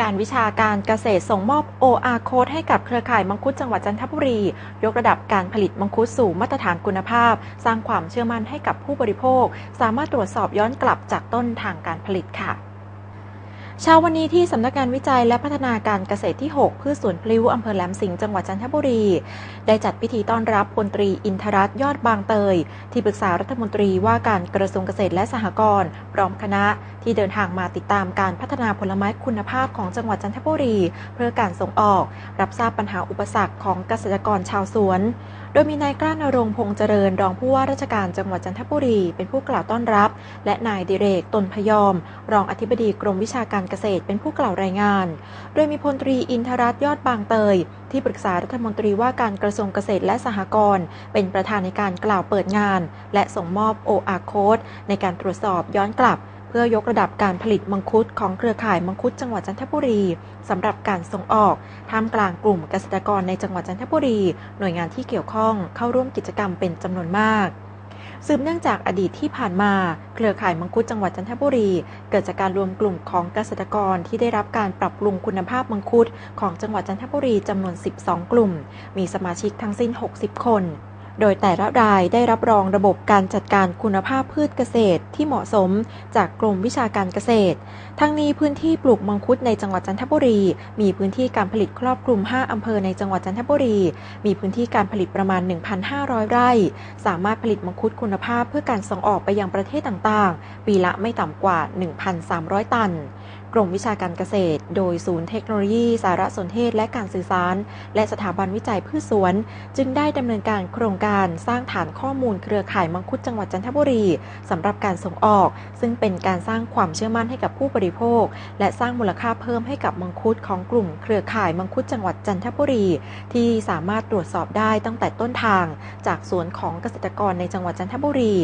การวิชาการเกษตรส่งมอบ OR Code ให้กับเครือข่ายมังคุดจังหวัดจันทบุรี ยกระดับการผลิตมังคุดสู่มาตรฐานคุณภาพ สร้างความเชื่อมั่นให้กับผู้บริโภค สามารถตรวจสอบย้อนกลับจากต้นทางการผลิตค่ะ เช้าวันนี้ที่สำนักงานวิจัยและพัฒนาการเกษตรที่ 6 พืชสวนพลิ้วอำเภอแหลมสิงห์จังหวัดจันทบุรี ได้จัดพิธีต้อนรับพลตรีอินทรัตยอดบางเตย ที่ปรึกษารัฐมนตรีว่าการกระทรวงเกษตรและสหกรณ์พร้อมคณะที่เดินทางมาติดตามการพัฒนาผลไม้คุณภาพของจังหวัดจันทบุรี เพื่อการส่งออก รับทราบปัญหาอุปสรรคของเกษตรกรชาวสวน โดยมีนายกล้านรงพงษ์เจริญรองผู้ว่าราชการจังหวัดจันทบุรี เป็นผู้กล่าวต้อนรับ และนายดิเรกตนพยอม รองอธิบดีกรมวิชาการเกษตรเป็นผู้กล่าวรายงาน โดยมีพลตรีอินทรัตยอดบางเตย ที่ปรึกษารัฐมนตรีว่าการกระทรวงเกษตรและสหกรณ์เป็นประธานในการกล่าวเปิดงาน และส่งมอบ OR Code ในการตรวจสอบย้อนกลับ เพื่อยกระดับการผลิตมังคุดของเครือข่ายมังคุดจังหวัดจันทบุรีสำหรับการส่งออกท่ามกลางกลุ่มเกษตรกรในจังหวัดจันทบุรี หน่วยงานที่เกี่ยวข้องเข้าร่วมกิจกรรมเป็นจำนวนมาก สืบเนื่องจากอดีตที่ผ่านมา เครือข่ายมังคุดจังหวัดจันทบุรี เกิดจากการรวมกลุ่มของเกษตรกรที่ได้รับการปรับปรุงคุณภาพมังคุดของจังหวัดจันทบุรีจำนวน 12 กลุ่ม มีสมาชิกทั้งสิ้น 60 คน โดยแต่ละรายได้รับรองระบบการจัดการคุณภาพพืชเกษตรที่เหมาะสมจากกรมวิชาการเกษตร ทั้งนี้พื้นที่ปลูกมังคุดในจังหวัดจันทบุรี มีพื้นที่การผลิตครอบคลุม 5 อำเภอในจังหวัดจันทบุรี มีพื้นที่การผลิตประมาณ 1,500 ไร่ สามารถผลิตมังคุดคุณภาพเพื่อการส่งออกไปยังประเทศต่างๆ ปีละไม่ต่ำกว่า 1,300 ตัน กรมวิชาการเกษตร โดยศูนย์เทคโนโลยี สารสนเทศและการสื่อสาร และสถาบันวิจัยพืชสวน จึงได้ดำเนินการโครงการสร้างฐานข้อมูลเครือข่ายมังคุดจังหวัดจันทบุรีสำหรับการส่งออก ซึ่งเป็นการสร้างความเชื่อมั่นให้กับผู้บริโภค และสร้างมูลค่าเพิ่มให้กับมังคุดของกลุ่มเครือข่ายมังคุดจังหวัดจันทบุรี ที่สามารถตรวจสอบได้ตั้งแต่ต้นทาง จากสวนของเกษตรกรในจังหวัดจันทบุรี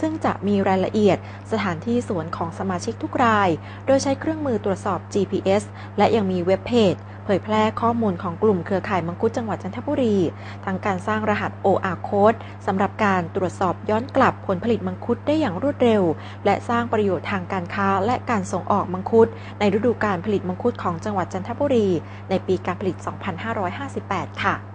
ซึ่งจะมีรายละเอียดสถานที่สวนของสมาชิกทุกราย โดยใช้เครื่องมือมือตรวจสอบ GPS และยังมีเว็บเพจเผยแพร่ข้อมูลของกลุ่มเครือข่ายมังคุดจังหวัดจันทบุรี ทั้งการสร้างรหัส OR Code สำหรับการตรวจสอบย้อนกลับผลผลิตมังคุดได้อย่างรวดเร็ว และสร้างประโยชน์ทางการค้าและการส่งออกมังคุด ในฤดูการผลิตมังคุดของจังหวัดจันทบุรี ในปีการผลิต 2558 ค่ะ